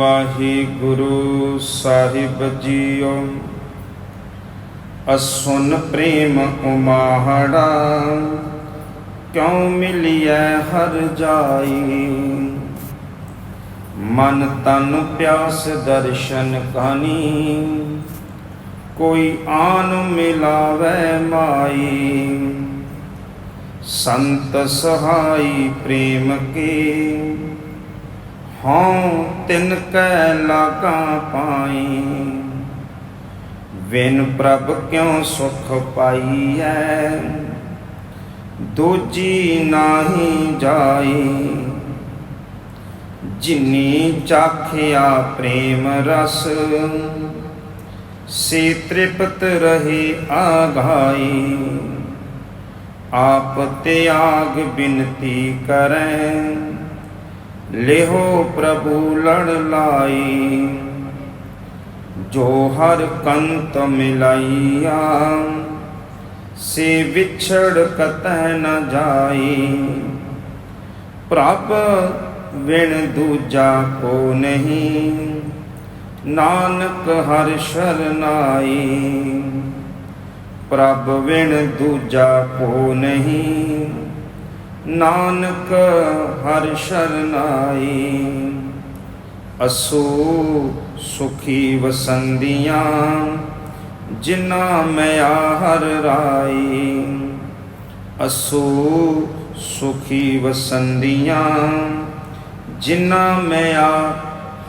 ਵਾਹਿਗੁਰੂ ਸਾਹਿਬ JIO. ਅਸੁਨ ਪ੍ਰੇਮ ਉਮਾਹੜਾ, ਕਿਉ ਮਿਲਿਐ ਹਰ ਜਾਈ? ਮਨ ਤਨ ਪਿਆਸ ਦਰਸ਼ਨ ਕਾਨੀ ਕੋਈ ਆਨ ਮਿਲਾਵੇ ਮਾਈ। ਸੰਤ ਸਹਾਈ ਪ੍ਰੇਮ ਕੇ ਹਉ ਤਿਨ ਕੈ ਲਾਗਾ ਪਾਈ। ਵਿਨ ਪ੍ਰਭ ਕਿਉ ਸੁਖ ਪਾਈਐ? ਦੂਜੀ ਨਾਹੀ ਜਾਈ। ਜਿਨੀ ਚਾਖਿਆ ਪ੍ਰੇਮ ਰਸ, ਸੇ ਤ੍ਰਿਪਤ ਰਹੇ ਆਘਾਈ ਆਪ ਤਿਆਗ ਬਿਨਤੀ ਕਰੈ। ਲਿਹੋ ਪ੍ਰਭੂ ਲੜ ਲਾਈ, ਜੋ ਹਰ ਕੰਤ ਮਿਲਾਈਆ। ਸੇ ਵਿਛੜ ਕਤੈ ਨ ਜਾਈ, ਪ੍ਰਭ ਵਿਣ ਦੂਜਾ ਕੋ ਨਹੀਂ। ਨਾਨਕ ਹਰ ਸ਼ਰਨਾਈ ਪ੍ਰਭ ਵਿਣ ਦੂਜਾ ਕੋ ਨਹੀਂ। ਨਾਨਕ ਹਰ ਸ਼ਰਨਾਈ। ਅਸੂ ਸੁਖੀ ਵਸੰਦੀਆਂ ਜਿਨਾ ਮੈਂ ਹਰ ਰਾਈ। ਅਸੂ ਸੁਖੀ ਵਸੰਦੀਆਂ ਜਿਨਾ ਮੈਂ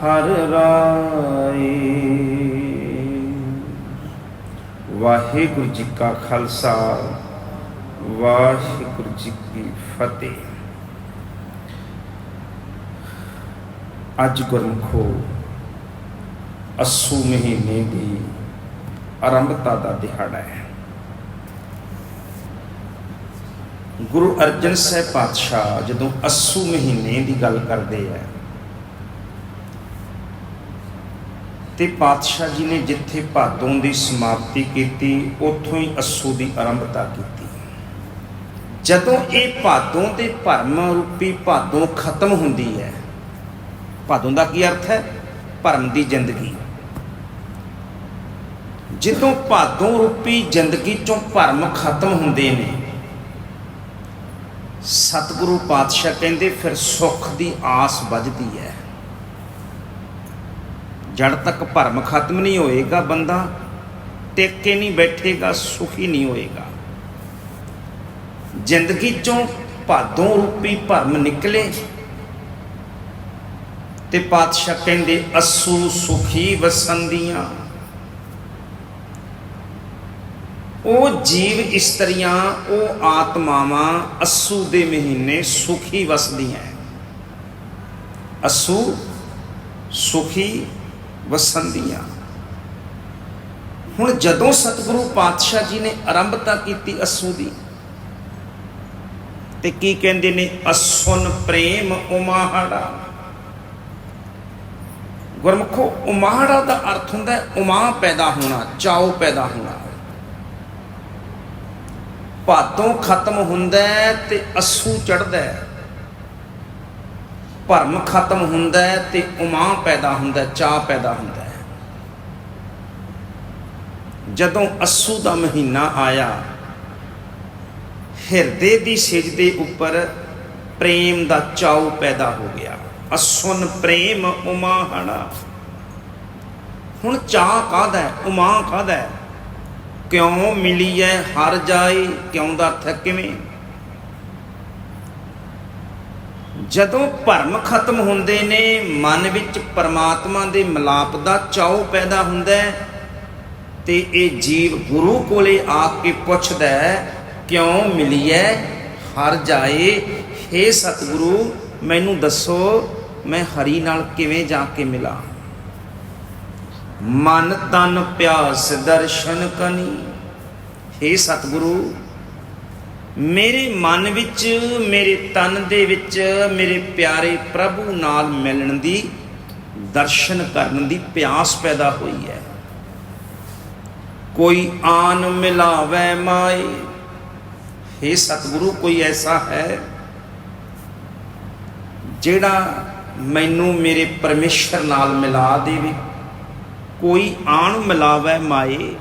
ਹਰ ਰਾਈ। ਵਾਹਿਗੁਰੂ ਜੀ ਕਾ ਖਾਲਸਾ। ਵਾਹਿਗੁਰੂ ਜੀ ਕੀ ਫਤਿਹ। ਅੱਜ ਗੁਰਮਖੋ ਅਸੂ ਮਹੀਨੇ ਦੀ ਆਰੰਭਤਾ ਦਾ ਦਿਹਾੜਾ ਹੈ। ਗੁਰੂ ਅਰਜਨ ਸਾਹਿਬ ਪਾਤਸ਼ਾਹ ਜਦੋਂ ਅਸੂ ਮਹੀਨੇ ਦੀ ਗੱਲ ਕਰਦੇ ਆ, ਤੇ ਪਾਤਸ਼ਾਹ ਜੀ ਨੇ ਜਿੱਥੇ ਭਾਦੋਂ ਦੀ ਸਮਾਪਤੀ ਕੀਤੀ, ਉੱਥੋਂ ਹੀ ਅਸੂ ਦੀ ਆਰੰਭਤਾ ਕੀਤੀ। ਜਦੋਂ ਇਹ ਭਾਦੋਂ ਦੇ ਭਰਮ ਰੂਪੀ ਭਾਦੋਂ ਖਤਮ ਹੁੰਦੀ ਹੈ, ਭਾਦੋਂ ਦਾ ਕੀ ਅਰਥ ਹੈ? ਭਰਮ ਦੀ ਜ਼ਿੰਦਗੀ। ਜਦੋਂ ਭਾਦੋਂ ਰੂਪੀ ਜ਼ਿੰਦਗੀ ਚੋਂ ਭਰਮ ਖਤਮ ਹੁੰਦੇ ਨੇ, ਸਤਿਗੁਰੂ ਪਾਤਸ਼ਾਹ ਕਹਿੰਦੇ, ਫਿਰ ਸੁੱਖ ਦੀ ਆਸ ਵੱਜਦੀ ਹੈ। ਜੜ ਤੱਕ ਭਰਮ ਖਤਮ ਨਹੀਂ ਹੋਏਗਾ ਬੰਦਾ, ਟਿਕ ਕੇ ਨਹੀਂ ਬੈਠੇਗਾ, ਸੁਖੀ ਨਹੀਂ ਹੋਏਗਾ। ਜ਼ਿੰਦਗੀ ਚੋਂ ਭਾਦੋਂ ਰੂਪੀ ਭਰਮ ਨਿਕਲੇ ਤੇ ਪਾਤਸ਼ਾਹ ਕਹਿੰਦੇ, ਅਸੂ ਸੁਖੀ ਵਸੰਦੀਆਂ। ਉਹ ਜੀਵ ਇਸਤਰੀਆਂ, ਉਹ ਆਤਮਾਵਾਂ ਅਸੂ ਦੇ ਮਹੀਨੇ ਸੁਖੀ ਵਸਦੀਆਂ ਅਸੂ ਸੁਖੀ ਵਸੰਦੀਆਂ। ਹੁਣ ਜਦੋਂ ਸਤਿਗੁਰੂ ਪਾਤਸ਼ਾਹ ਜੀ ਨੇ ਆਰੰਭਤਾ ਕੀਤੀ ਅਸੂ ਦੀ ਤੇ ਕੀ ਕਹਿੰਦੇ ਨੇ? ਅਸੁਨ ਪ੍ਰੇਮ ਉਮਾਹੜਾ। ਗੁਰਮੁਖੋ, ਉਮਾਹੜਾ ਦਾ ਅਰਥ ਹੁੰਦਾ ਹੈ, ਉਮਾ ਪੈਦਾ ਹੋਣਾ, ਚਾਉ ਪੈਦਾ ਹੋਣਾ। ਭਾਤੋਂ ਖਤਮ ਹੁੰਦਾ ਤੇ ਅਸੂ ਚੜਦਾ ਭਰਮ ਖਤਮ ਹੁੰਦਾ ਤੇ ਉਮਾ ਪੈਦਾ ਹੁੰਦਾ ਚਾਹ ਪੈਦਾ ਹੁੰਦਾ ਜਦੋਂ ਅਸੂ ਦਾ ਮਹੀਨਾ ਆਇਆ ਹਿਰਦੇ ਦੀ ਸਿਜ ਦੇ ਉੱਪਰ ਪ੍ਰੇਮ ਦਾ ਚਾਉ ਪੈਦਾ ਹੋ ਗਿਆ। ਅਸੁਨ ਪ੍ਰੇਮ ਉਮਾਹਣਾ ਹੁਣ। ਚਾਹ ਕਾਹਦਾ ਹੈ? ਉਮਾ ਕਾਹਦਾ ਹੈ? ਕਿਉਂ ਮਿਲੀ ਐ ਹਰ ਜਾਏ? ਕਿਉਂ ਦਾ ਅਰਥ ਹੈ ਕਿਵੇਂ? ਜਦੋਂ ਭਰਮ ਖਤਮ ਹੁੰਦੇ ਨੇ, ਮਨ ਵਿੱਚ ਪਰਮਾਤਮਾ ਦੇ ਮਿਲਾਪ ਦਾ ਚਾਉ ਪੈਦਾ ਹੁੰਦਾ ਹੈ ਤੇ ਇਹ ਜੀਵ ਗੁਰੂ ਕੋਲੇ ਆ ਕੇ ਪੁੱਛਦਾ ਹੈ ਕਿਉਂ ਮਿਲੀਐ ਹਰ ਜਾਏ हे ਸਤਿਗੁਰੂ, ਮੈਨੂੰ ਦੱਸੋ, ਮੈਂ ਹਰੀ ਨਾਲ ਕਿਵੇਂ ਜਾ ਕੇ ਮਿਲਾਂ? ਮਨ ਤਨ ਪਿਆਸ ਦਰਸ਼ਨ ਕਨੀ। हे ਸਤਿਗੁਰੂ, ਮੇਰੇ ਮਨ ਵਿੱਚ, ਮੇਰੇ ਤਨ ਦੇ ਵਿੱਚ, ਮੇਰੇ ਪਿਆਰੇ ਪ੍ਰਭੂ ਨਾਲ ਮਿਲਣ ਦੀ, ਦਰਸ਼ਨ ਕਰਨ ਦੀ ਪਿਆਸ ਪੈਦਾ ਹੋਈ ਹੈ ਕੋਈ ਆਨ ਮਿਲਾਵੇ ਮਾਏ। हे ਸਤਿਗੁਰੂ, ਕੋਈ ਐਸਾ ਹੈ ਜਿਹੜਾ ਮੈਨੂੰ ਮੇਰੇ ਪਰਮੇਸ਼ਰ ਨਾਲ ਮਿਲਾ ਦੇਵੇ? ਕੋਈ ਆਣ ਮਿਲਾਵੇ ਮਾਏ?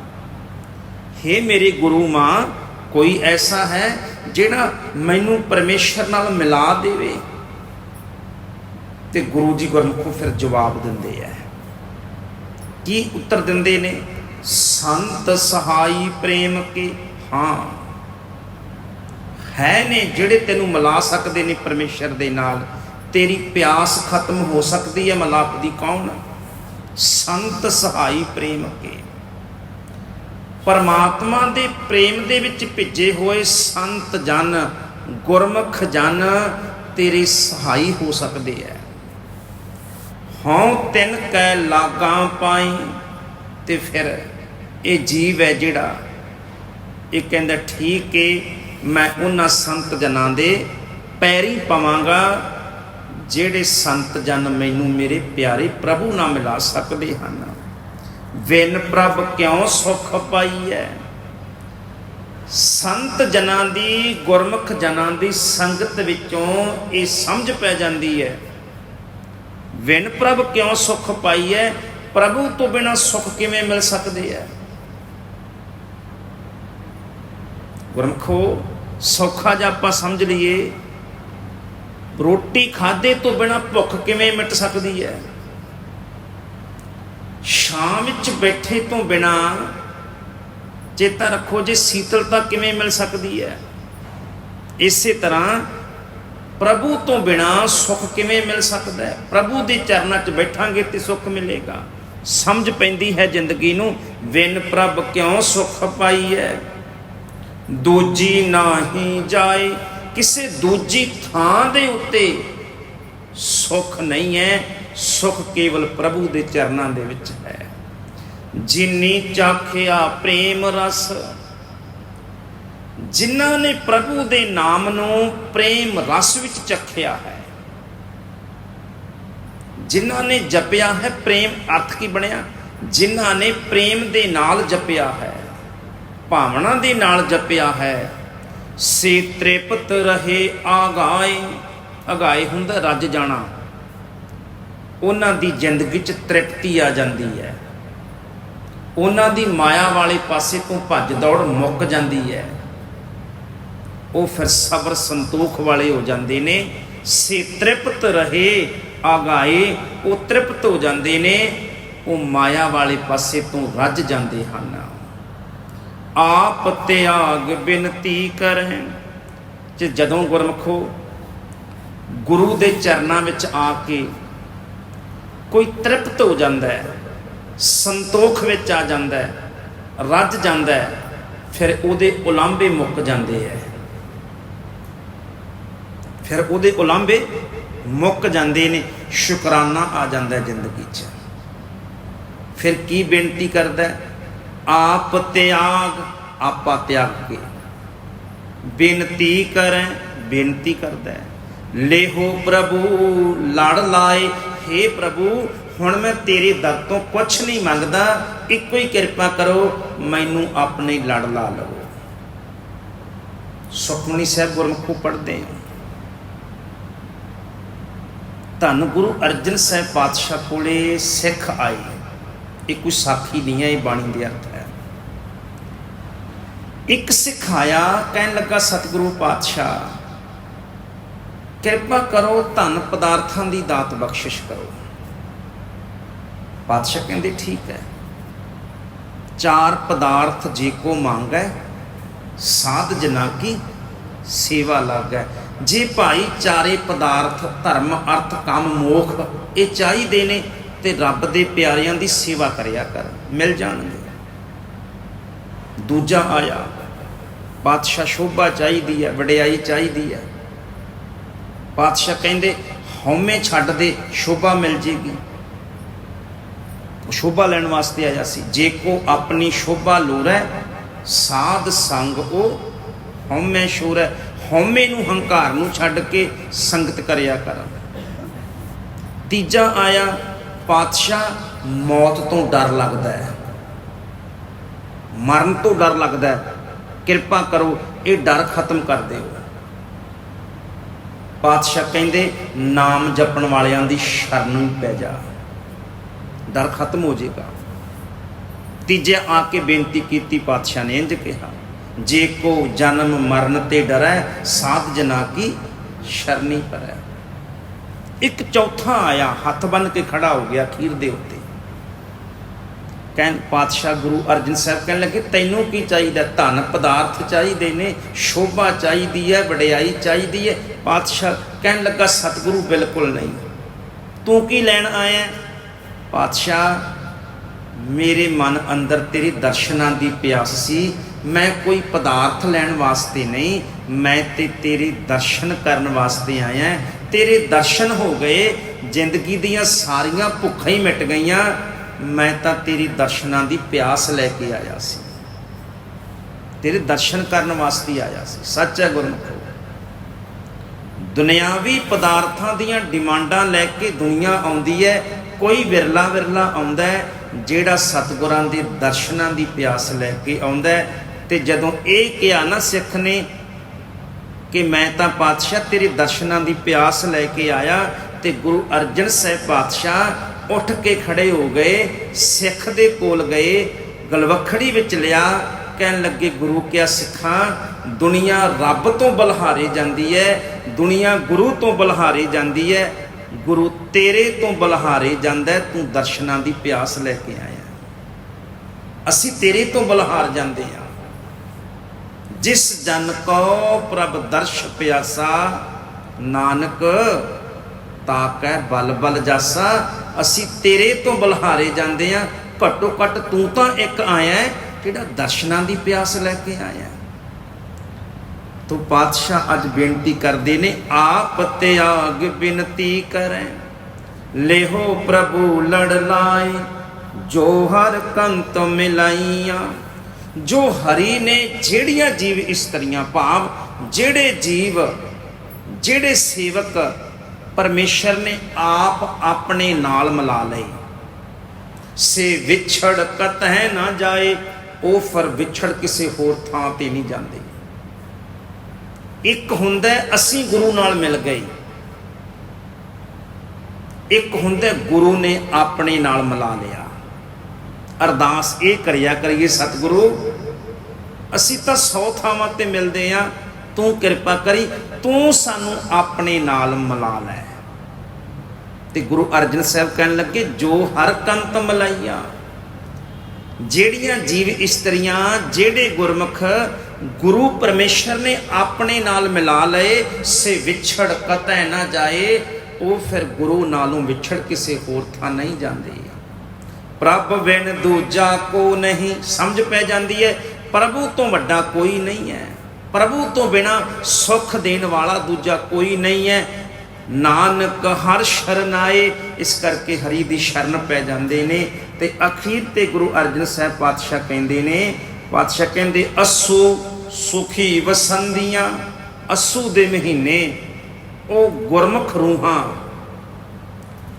ਹੇ ਮੇਰੇ ਗੁਰੂ ਮਾਂ, ਕੋਈ ਐਸਾ ਹੈ ਜਿਹੜਾ ਮੈਨੂੰ ਪਰਮੇਸ਼ਰ ਨਾਲ ਮਿਲਾ ਦੇਵੇ? ਤੇ ਗੁਰੂ ਜੀ ਗੁਰਮੁਖੋ ਫਿਰ ਜਵਾਬ ਦਿੰਦੇ ਆ। ਕੀ ਉੱਤਰ ਦਿੰਦੇ ਨੇ? ਸੰਤ ਸਹਾਈ ਪ੍ਰੇਮ ਕੇ, ਹਾਂ। ਹੈ ਨੇ ਜਿਹੜੇ ਤੈਨੂੰ ਮਿਲਾ ਸਕਦੇ ਨੇ ਪਰਮੇਸ਼ਰ ਦੇ ਨਾਲ? ਤੇਰੀ ਪਿਆਸ ਖਤਮ ਹੋ ਸਕਦੀ ਹੈ ਮਲਾਪ ਦੀ ਕੌਣ? ਸੰਤ ਸਹਾਈ ਪ੍ਰੇਮ ਕੇ। ਪਰਮਾਤਮਾ ਦੇ ਪ੍ਰੇਮ ਦੇ ਵਿੱਚ ਭਿੱਜੇ ਹੋਏ ਸੰਤ ਜਨ, ਗੁਰਮੁਖ ਜਨ, ਤੇਰੇ ਸਹਾਈ ਹੋ ਸਕਦੇ ਐ। ਹਉ ਤਿੰਨ ਕੈ ਲਾਗਾਂ ਪਾਈ ਤੇ ਫਿਰ ਇਹ ਜੀਵ ਹੈ ਜਿਹੜਾ। ਇਹ ਕਹਿੰਦਾ, ਠੀਕ ਏ ਮੈਂ ਉਹਨਾਂ ਸੰਤ ਜਨਾਂ ਦੇ ਪੈਰੀ ਪਵਾਂਗਾ, ਜਿਹੜੇ ਸੰਤ ਜਨ ਮੈਨੂੰ ਮੇਰੇ ਪਿਆਰੇ ਪ੍ਰਭੂ ਨਾਲ ਮਿਲਾ ਸਕਦੇ ਹਨ। ਵਿਨ ਪ੍ਰਭ ਕਿਉਂ ਸੁਖ ਪਾਈ ਹੈ ਸੰਤ ਜਨਾਂ ਦੀ, ਗੁਰਮੁਖ ਜਨਾਂ ਦੀ ਸੰਗਤ ਵਿੱਚੋਂ ਇਹ ਸਮਝ ਪੈ ਜਾਂਦੀ ਹੈ ਵਿਨ ਪ੍ਰਭ ਕਿਉਂ ਸੁਖ ਪਾਈ ਹੈ ਪ੍ਰਭੂ ਤੋਂ ਬਿਨਾ ਸੁਖ ਕਿਵੇਂ ਮਿਲ ਸਕਦੇ ਹੈ ਗੁਰਮਖੋ ਸੌਖਾ ਜਿਹਾ ਆਪਾਂ ਸਮਝ ਲਈਏ, ਰੋਟੀ ਖਾਦੇ ਤੋਂ ਬਿਨਾ ਭੁੱਖ ਕਿਵੇਂ ਮਿਟ ਸਕਦੀ ਹੈ? ਸ਼ਾਮ ਵਿੱਚ ਬੈਠੇ ਤੋਂ ਬਿਨਾ ਚੇਤਾ ਰੱਖੋ ਜੇ ਸੀਤਲਤਾ ਕਿਵੇਂ ਮਿਲ ਸਕਦੀ ਹੈ। ਇਸੇ ਤਰ੍ਹਾਂ ਪ੍ਰਭੂ ਤੋਂ ਬਿਨਾ ਸੁੱਖ ਕਿਵੇਂ ਮਿਲ ਸਕਦਾ ਹੈ? ਪ੍ਰਭੂ ਦੇ ਚਰਨਾਂ 'ਚ ਬੈਠਾਂਗੇ ਤੇ ਸੁੱਖ ਮਿਲੇਗਾ। ਸਮਝ ਪੈਂਦੀ ਹੈ ਜ਼ਿੰਦਗੀ ਨੂੰ, ਵਿਨ ਪ੍ਰਭ ਕਿਉਂ ਸੁੱਖ ਪਾਈ ਹੈ? ਦੂਜੀ ਨਾਹੀ ਜਾਏ, ਕਿਸੇ ਦੂਜੀ ਥਾਂ ਦੇ ਉੱਤੇ ਸੁੱਖ ਨਹੀਂ ਹੈ, ਸੁੱਖ ਕੇਵਲ ਪ੍ਰਭੂ ਦੇ ਚਰਨਾਂ ਦੇ ਵਿੱਚ ਹੈ। ਜਿਨੀ ਚਾਖਿਆ ਪ੍ਰੇਮ ਰਸ, ਜਿਨ੍ਹਾਂ ਨੇ ਪ੍ਰਭੂ ਦੇ ਨਾਮ ਨੂੰ ਪ੍ਰੇਮ ਰਸ ਵਿੱਚ ਚੱਖਿਆ ਹੈ, ਜਿਨ੍ਹਾਂ ਨੇ ਜਪਿਆ ਹੈ, ਪ੍ਰੇਮ ਅਰਥ ਕੀ ਬਣਿਆ? ਜਿਨ੍ਹਾਂ ਨੇ ਪ੍ਰੇਮ ਦੇ ਨਾਲ ਜਪਿਆ ਹੈ। ਭਾਵਨਾ ਦੇ ਨਾਲ ਜਪਿਆ ਹੈ। ਸੇ ਤ੍ਰਿਪਤ ਰਹੇ ਆਗਾਏ, ਅਗਾਏ ਹੁੰਦਾ ਰੱਜ ਜਾਣਾ। ਉਹਨਾਂ ਦੀ ਜ਼ਿੰਦਗੀ 'ਚ ਤ੍ਰਿਪਤੀ ਆ ਜਾਂਦੀ ਹੈ। ਉਹਨਾਂ ਦੀ ਮਾਇਆ ਵਾਲੇ ਪਾਸੇ ਤੋਂ ਭੱਜ ਦੌੜ ਮੁੱਕ ਜਾਂਦੀ ਹੈ। ਉਹ ਫਿਰ ਸਬਰ ਸੰਤੋਖ ਵਾਲੇ ਹੋ ਜਾਂਦੇ ਨੇ। ਸੇ ਤ੍ਰਿਪਤ ਰਹੇ ਆਗਾਏ, ਉਹ ਤ੍ਰਿਪਤ ਹੋ ਜਾਂਦੇ ਨੇ। ਉਹ ਮਾਇਆ ਵਾਲੇ ਪਾਸੇ ਤੋਂ ਰੱਜ ਜਾਂਦੇ ਹਨ। ਆਪ ਤਿਆਗ ਬਿਨਤੀ ਕਰੈ ਕਿ ਜਦੋਂ ਗੁਰਮਖੋ ਗੁਰੂ ਦੇ ਚਰਨਾਂ ਵਿੱਚ ਆ ਕੇ ਕੋਈ ਤ੍ਰਿਪਤ ਹੋ ਜਾਂਦਾ ਹੈ, ਸੰਤੋਖ ਵਿੱਚ ਆ ਜਾਂਦਾ ਹੈ, ਰੱਜ ਜਾਂਦਾ ਹੈ, ਫਿਰ ਉਹਦੇ ਉਲਾਂਬੇ ਮੁੱਕ ਜਾਂਦੇ ਹੈ। ਫਿਰ ਉਹਦੇ ਉਲਾਂਬੇ ਮੁੱਕ ਜਾਂਦੇ ਨੇ, ਸ਼ੁਕਰਾਨਾ ਆ ਜਾਂਦਾ ਜ਼ਿੰਦਗੀ 'ਚ। ਫਿਰ ਕੀ ਬੇਨਤੀ ਕਰਦਾ ਹੈ? ਆਪ ਤਿਆਗ, ਆਪਾ ਤਿਆਗ ਕੇ। ਬੇਨਤੀ ਕਰੈ, ਬੇਨਤੀ ਕਰਦਾ ਹੈ। ਲੇਹੋ ਪ੍ਰਭੂ, ਲੜ ਲਾਏ हे ਪ੍ਰਭੂ, ਹੁਣ ਮੈਂ ਤੇਰੇ ਦਰ ਤੋਂ ਕੁਛ ਨਹੀਂ ਮੰਗਦਾ, ਇੱਕੋ ਹੀ ਕਿਰਪਾ ਕਰੋ, ਮੈਨੂੰ ਆਪਣੇ ਲੜ ਲਾ ਲਵੋ। ਸੁਖਮਨੀ ਸਾਹਿਬ ਗੁਰਮੁਖੋਂ ਪੜ੍ਹਦੇ ਹਾਂ। ਧੰਨ ਗੁਰੂ ਅਰਜਨ ਸਾਹਿਬ ਪਾਤਸ਼ਾਹ ਕੋਲੇ ਸਿੱਖ ਆਏ। ਇਹ ਕੋਈ ਸਾਖੀ ਨਹੀਂ ਹੈ, ਇਹ ਬਾਣੀ ਦੇ ਅਰਥ। ਇੱਕ ਸਿੱਖ ਆਇਆ ਕਹਿਣ ਲੱਗਾ, ਸਤਿਗੁਰੂ ਪਾਤਸ਼ਾਹ, ਕਿਰਪਾ ਕਰੋ ਧਨ ਪਦਾਰਥਾਂ ਦੀ ਦਾਤ ਬਖਸ਼ਿਸ਼ ਕਰੋ। ਪਾਤਸ਼ਾਹ ਕਹਿੰਦੇ, ਠੀਕ ਹੈ। ਚਾਰ ਪਦਾਰਥ ਜੇ ਕੋ ਮੰਗੈ, ਸਾਧ ਜਨਾ ਕੀ ਸੇਵਾ ਲਾਗੈ। ਜੇ ਭਾਈ ਚਾਰੇ ਪਦਾਰਥ ਧਰਮ, ਅਰਥ, ਕੰਮ, ਮੋਖ, ਇਹ ਚਾਹੀਦੇ ਨੇ, ਤੇ ਰੱਬ ਦੇ ਪਿਆਰਿਆਂ ਦੀ ਸੇਵਾ ਕਰਿਆ ਕਰ। ਮਿਲ ਜਾਣਗੇ। ਦੂਜਾ ਆਇਆ ਪਾਤਸ਼ਾਹ ਸ਼ੋਭਾ ਚਾਹੀਦੀ ਹੈ, ਵਡਿਆਈ ਚਾਹੀਦੀ ਹੈ। ਪਾਤਸ਼ਾਹ ਕਹਿੰਦੇ, ਹਉਮੈ ਛੱਡ ਦੇ, ਸ਼ੋਭਾ ਮਿਲ ਜੇਗੀ। ਸ਼ੋਭਾ ਲੈਣ ਵਾਸਤੇ ਆਇਆ ਸੀ। ਜੇ ਕੋ ਆਪਣੀ ਸ਼ੋਭਾ ਲੋਰੈ, ਸਾਧ ਸੰਗ ਉਹ ਹਉਮੈ ਸ਼ੋਰੈ। ਹਉਮੈ ਨੂੰ ਹੰਕਾਰ ਨੂੰ ਛੱਡ ਕੇ ਸੰਗਤ ਕਰਿਆ ਕਰ ਤੀਜਾ ਆਇਆ ਪਾਤਸ਼ਾਹ ਮੌਤ ਤੋਂ ਡਰ ਲੱਗਦਾ ਹੈ। ਮਰਨ ਤੋਂ ਡਰ ਲੱਗਦਾ ਹੈ। ਕਿਰਪਾ ਕਰੋ, ਇਹ ਡਰ ਖਤਮ ਕਰ ਦਿਓ। ਪਾਤਸ਼ਾਹ ਕਹਿੰਦੇ, ਨਾਮ ਜਪਣ ਵਾਲਿਆਂ ਦੀ ਸ਼ਰਨ ਹੀ ਪੈ ਜਾ। ਡਰ ਖਤਮ ਹੋ ਜਾਏਗਾ। ਤੀਜੇ ਆ ਕੇ ਬੇਨਤੀ ਕੀਤੀ, ਪਾਤਸ਼ਾਹ ਨੇ ਇੰਜ ਕਿਹਾ, ਜੇ ਕੋ ਜਨਮ ਮਰਨ ਤੇ ਡਰੈ, ਸਾਧ ਜਨਾ ਕੀ ਸ਼ਰਨੀ ਪਰੈ ਇੱਕ ਚੌਥਾ ਆਇਆ, ਹੱਥ ਬੰਨ ਕੇ ਖੜਾ ਹੋ ਗਿਆ, ਖੀਰ ਦੇ ਉੱਤੇ। ਕਹਿੰ ਪਾਤਸ਼ਾਹ ਗੁਰੂ ਅਰਜਨ ਸਾਹਿਬ ਕਹਿਣ ਲੱਗੇ, ਤੈਨੂੰ ਕੀ ਚਾਹੀਦਾ? ਧਨ ਪਦਾਰਥ ਚਾਹੀਦੇ ਨੇ, ਸ਼ੋਭਾ ਚਾਹੀਦੀ ਹੈ, ਵਡਿਆਈ ਚਾਹੀਦੀ ਹੈ। ਪਾਤਸ਼ਾਹ ਕਹਿਣ ਲੱਗਾ, ਸਤਿਗੁਰੂ ਬਿਲਕੁਲ ਨਹੀਂ। ਤੂੰ ਕੀ ਲੈਣ ਆਇਆ? ਪਾਤਸ਼ਾਹ, ਮੇਰੇ ਮਨ ਅੰਦਰ ਤੇਰੇ ਦਰਸ਼ਨਾਂ ਦੀ ਪਿਆਸ ਸੀ। ਮੈਂ ਕੋਈ ਪਦਾਰਥ ਲੈਣ ਵਾਸਤੇ ਨਹੀਂ, ਮੈਂ ਤੇ ਤੇਰੇ ਦਰਸ਼ਨ ਕਰਨ ਵਾਸਤੇ ਆਇਆ। ਤੇਰੇ ਦਰਸ਼ਨ ਹੋ ਗਏ, ਜ਼ਿੰਦਗੀ ਦੀਆਂ ਸਾਰੀਆਂ ਭੁੱਖਾਂ ਹੀ ਮਿਟ ਗਈਆਂ। ਮੈਂ ਤਾਂ ਤੇਰੀ ਦਰਸ਼ਨਾਂ ਦੀ ਪਿਆਸ ਲੈ ਕੇ ਆਇਆ ਸੀ। ਤੇਰੇ ਦਰਸ਼ਨ ਕਰਨ ਵਾਸਤੇ ਆਇਆ ਸੀ। ਸੱਚ ਹੈ ਗੁਰਮੁਖੋ। ਦੁਨਿਆਵੀ ਪਦਾਰਥਾਂ ਦੀਆਂ ਡਿਮਾਂਡਾਂ ਲੈ ਕੇ ਦੁਨੀਆ ਆਉਂਦੀ ਹੈ। ਕੋਈ ਵਿਰਲਾ ਵਿਰਲਾ ਆਉਂਦਾ ਹੈ, ਜਿਹੜਾ ਸਤਿਗੁਰਾਂ ਦੇ ਦਰਸ਼ਨਾਂ ਦੀ ਪਿਆਸ ਲੈ ਕੇ ਆਉਂਦਾ ਹੈ। ਤੇ ਜਦੋਂ ਇਹ ਕਿਹਾ ਨਾ ਸਿੱਖ ਨੇ ਕਿ ਮੈਂ ਤਾਂ ਪਾਤਸ਼ਾਹ ਤੇਰੇ ਦਰਸ਼ਨਾਂ ਦੀ ਪਿਆਸ ਲੈ ਕੇ ਆਇਆ ਤੇ ਗੁਰੂ ਅਰਜਨ ਸਾਹਿਬ ਪਾਤਸ਼ਾਹ ਉੱਠ ਕੇ ਖੜੇ ਹੋ ਗਏ, ਸਿੱਖ ਦੇ ਕੋਲ ਗਏ ਗਲਵਖੜੀ ਵਿੱਚ ਲਿਆ, ਕਹਿਣ ਲੱਗੇ, ਗੁਰੂ ਕਿਆ ਸਿੱਖਾਂ, ਦੁਨੀਆ ਰੱਬ ਤੋਂ ਬਲਹਾਰੇ ਜਾਂਦੀ ਹੈ ਦੁਨੀਆ ਗੁਰੂ ਤੋਂ ਬਲਹਾਰੇ ਜਾਂਦੀ ਹੈ ਗੁਰੂ ਤੇਰੇ ਤੋਂ ਬਲਹਾਰੇ ਜਾਂਦਾ ਤੂੰ ਦਰਸ਼ਨਾਂ ਦੀ ਪਿਆਸ ਲੈ ਕੇ ਆਇਆ। ਅਸੀਂ ਤੇਰੇ ਤੋਂ ਬਲਹਾਰ ਜਾਂਦੇ ਹਾਂ ਜਿਸ ਜਨ ਕੋ ਪ੍ਰਭ ਦਰਸ਼ ਪਿਆਸਾ, ਨਾਨਕ ਤਾਕੈ ਬਲ ਬਲ ਜਾਸਾ ਅਸੀਂ ਤੇਰੇ ਤੋਂ ਬਲਹਾਰੇ ਜਾਂਦੇ ਆ। ਘੱਟੋ ਘੱਟ ਤੂੰ ਤਾਂ ਇੱਕ ਆਇਆ ਜਿਹੜਾ ਦਰਸ਼ਨਾਂ ਦੀ ਪਿਆਸ ਲੈ ਕੇ ਆਇਆ ਤੋ ਪਾਤਸ਼ਾਹ ਅੱਜ ਬੇਨਤੀ ਕਰਦੇ ਨੇ, ਆਪ ਤਿਆਗ ਬਿਨਤੀ ਕਰੈ। ਲੇਹੋ ਪ੍ਰਭੂ ਲੜ ਲਾਈ ਜੋ ਹਰ ਕੰਤ ਮਿਲਾਈਆਂ। ਜੋ ਹਰੀ ਨੇ ਜਿਹੜੀਆਂ ਜੀਵ ਇਸਤਰੀਆਂ ਭਾਵ, ਜਿਹੜੇ ਜੀਵ, ਜਿਹੜੇ ਸੇਵਕ ਪਰਮੇਸ਼ਰ ਨੇ ਆਪ ਆਪਣੇ ਨਾਲ ਮਿਲਾ ਲਏ। ਸੇ ਵਿਛੜ ਕਤ ਹੈ ਨਾ ਜਾਏ, ਉਹ ਫਰ ਵਿਛੜ ਕਿਸੇ ਹੋਰ ਥਾਂ ਤੇ ਨਹੀਂ ਜਾਂਦੇ। ਇੱਕ ਹੁੰਦਾ, ਅਸੀਂ ਗੁਰੂ ਨਾਲ ਮਿਲ ਗਏ। ਇੱਕ ਹੁੰਦਾ, ਗੁਰੂ ਨੇ ਆਪਣੇ ਨਾਲ ਮਿਲਾ ਲਿਆ। ਅਰਦਾਸ ਇਹ ਕਰਿਆ ਕਰੀਏ, ਸਤਿਗੁਰੂ, ਅਸੀਂ ਤਾਂ 100 ਥਾਵਾਂ ਤੇ ਮਿਲਦੇ ਆ। ਤੂੰ ਕਿਰਪਾ ਕਰੀ, ਤੂੰ ਸਾਨੂੰ ਆਪਣੇ ਨਾਲ ਮਿਲਾ ਲੈ। ਤੇ ਗੁਰੂ ਅਰਜਨ ਸਾਹਿਬ ਕਹਿਣ ਲੱਗੇ, ਜੋ ਹਰ ਕੰਤ ਮਲਾਈਆ, ਜਿਹੜੀਆਂ ਜੀਵ ਇਸਤਰੀਆਂ, ਜਿਹੜੇ ਗੁਰਮੁਖ ਗੁਰੂ ਪਰਮੇਸ਼ਰ ਨੇ ਆਪਣੇ ਨਾਲ ਮਿਲਾ ਲਏ, ਸੇ ਵਿਛੜ ਕਤੈ ਨਾ ਜਾਏ, ਉਹ ਫਿਰ ਗੁਰੂ ਨਾਲੋਂ ਵਿਛੜ ਕਿਸੇ ਹੋਰ ਥਾਂ ਨਹੀਂ ਜਾਂਦੇ। ਪ੍ਰਭ ਬਿਨ ਦੂਜਾ ਕੋ ਨਹੀਂ, ਸਮਝ ਪੈ ਜਾਂਦੀ ਹੈ, ਪ੍ਰਭੂ ਤੋਂ ਵੱਡਾ ਕੋਈ ਨਹੀਂ ਹੈ। ਪ੍ਰਭੂ ਤੋਂ ਬਿਨਾ ਸੁਖ ਦੇਣ ਵਾਲਾ ਦੂਜਾ ਕੋਈ ਨਹੀਂ ਹੈ। ਨਾਨਕ ਹਰ ਸ਼ਰਨ ਆਏ, ਇਸ ਕਰਕੇ ਹਰੀ ਦੀ ਸ਼ਰਨ ਪੈ ਜਾਂਦੇ ਨੇ। ਤੇ ਅਖੀਰ ਤੇ ਗੁਰੂ ਅਰਜਨ ਸਾਹਿਬ ਪਾਤਸ਼ਾਹ ਕਹਿੰਦੇ ਨੇ, ਪਾਤਸ਼ਾਹ ਕਹਿੰਦੇ, ਅਸੂ ਸੁਖੀ ਵਸੰਦੀਆਂ, ਅਸੂ ਦੇ ਮਹੀਨੇ, ਉਹ ਗੁਰਮੁਖ ਰੂਹਾਂ,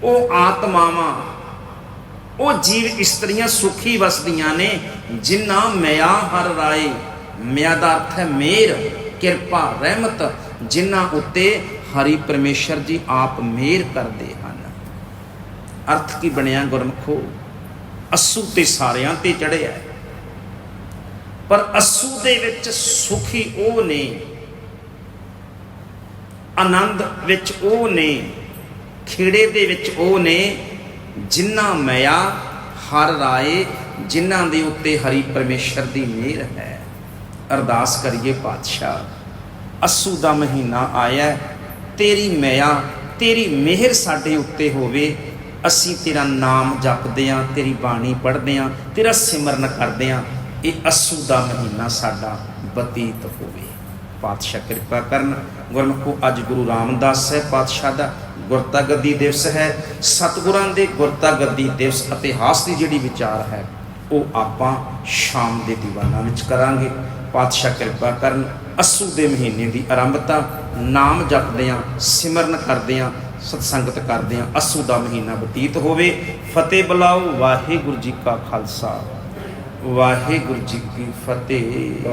ਉਹ ਆਤਮਾਵਾਂ, ਉਹ ਜੀਵ ਇਸਤਰੀਆਂ ਸੁਖੀ ਵਸਦੀਆਂ ਨੇ, ਜਿਨ੍ਹਾਂ ਮਿਆ ਹਰ ਰਾਏ ਮਿਆ ਦਾ ਅਰਥ ਹੈ ਮੇਰ, ਕਿਰਪਾ, ਰਹਿਮਤ, ਜਿਨ੍ਹਾਂ ਉੱਤੇ ਹਰੀ ਪਰਮੇਸ਼ਰ ਜੀ ਆਪ ਮਿਹਰ ਕਰਦੇ ਹਨ। ਅਰਥ ਕੀ ਬਣਿਆ ਗੁਰਮਖੋ? ਅਸੂ ਤੇ ਸਾਰਿਆਂ ਤੇ ਚੜਿਆ ਪਰ ਅਸੂ ਦੇ ਵਿੱਚ ਸੁਖੀ ਉਹ ਨੇ ਆਨੰਦ ਵਿੱਚ ਉਹ ਨੇ ਖੇੜੇ ਦੇ ਵਿੱਚ ਉਹ ਨੇ ਜਿਨ੍ਹਾਂ ਮਿਆ ਹਰ ਰਾਏ ਜਿਨ੍ਹਾਂ ਦੇ ਉੱਤੇ ਹਰੀ ਪਰਮੇਸ਼ਰ ਦੀ ਮਿਹਰ ਹੈ। ਅਰਦਾਸ ਕਰੀਏ ਪਾਤਸ਼ਾਹ ਅਸੂ ਦਾ ਮਹੀਨਾ ਆਇਆ ਹੈ, ਤੇਰੀ ਮਿਆ ਤੇਰੀ ਮਿਹਰ ਸਾਡੇ ਉੱਤੇ ਹੋਵੇ। ਅਸੀਂ ਤੇਰਾ ਨਾਮ ਜਪਦੇ ਆਂ, ਤੇਰੀ ਬਾਣੀ ਪੜ੍ਹਦੇ ਆਂ, ਤੇਰਾ ਸਿਮਰਨ ਕਰਦੇ ਆਂ। ਇਹ ਅਸੂ ਦਾ ਮਹੀਨਾ ਸਾਡਾ ਬਤੀਤ ਹੋਵੇ। ਪਾਤਸ਼ਾਹ ਕਿਰਪਾ ਕਰਨ, ਗੁਰਮੁਖੋ, ਅੱਜ ਗੁਰੂ ਰਾਮਦਾਸ ਸਾਹਿਬ ਪਾਤਸ਼ਾਹ ਦਾ ਗੁਰਤਾ ਗੱਦੀ ਦਿਵਸ ਹੈ। ਸਤਿਗੁਰਾਂ ਦੇ ਗੁਰਤਾ ਗੱਦੀ ਦਿਵਸ ਇਤਿਹਾਸ ਦੀ ਜਿਹੜੀ ਵਿਚਾਰ ਹੈ, ਉਹ ਆਪਾਂ ਸ਼ਾਮ ਦੇ ਦੀਵਾਨਾਂ ਵਿੱਚ ਕਰਾਂਗੇ। ਪਾਤਸ਼ਾਹ ਕਿਰਪਾ ਕਰਨ ਅਸੂ ਦੇ ਮਹੀਨੇ ਦੀ ਆਰੰਭਤਾ ਨਾਮ ਜਪਦੇ ਆਂ, ਸਿਮਰਨ ਕਰਦੇ ਆਂ, ਸਤਸੰਗਤ ਕਰਦੇ ਆਂ, ਅਸੂ ਦਾ ਮਹੀਨਾ ਬਤੀਤ ਹੋਵੇ। ਫਤਿਹ ਬੁਲਾਓ, ਵਾਹਿਗੁਰੂ ਜੀ ਕਾ ਖਾਲਸਾ। ਵਾਹਿਗੁਰੂ ਜੀ ਕੀ ਫਤਿਹ।